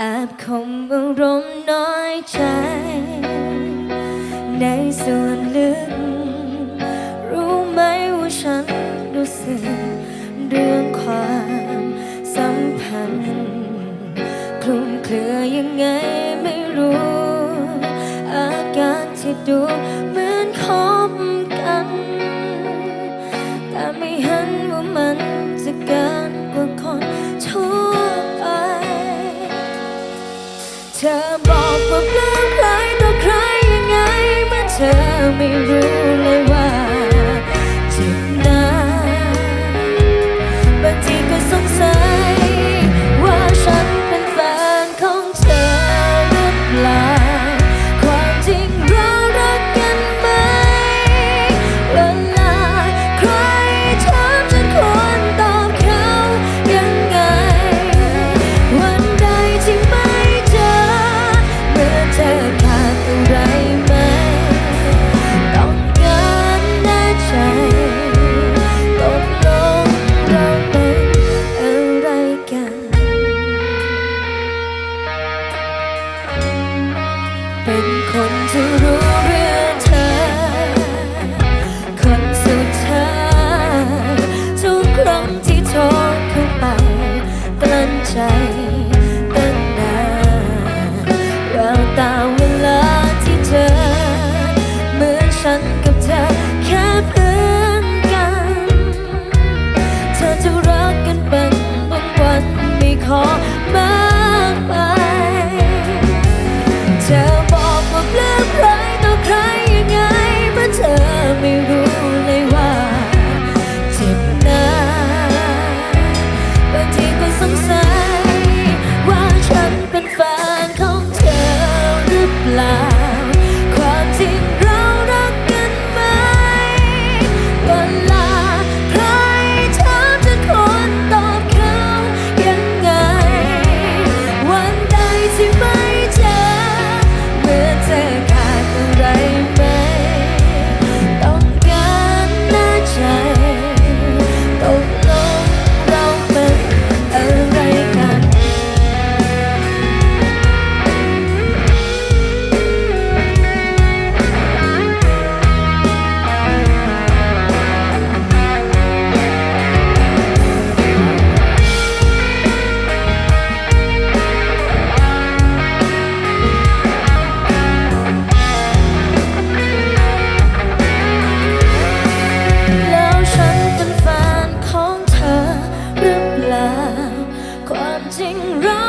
อาบคมอารมณ์น้อยใจ ในส่วนลึก รู้ไหมว่าฉันรู้สึก เรื่องความสัมพันธ์คลุมเครือยังไงไม่รู้ อาการที่ดูเหมือนคบ ธอบอกว่าปลื้มใครต่อใครยังไงเมื่อเธอไม่รู้เลยว่า tão 心软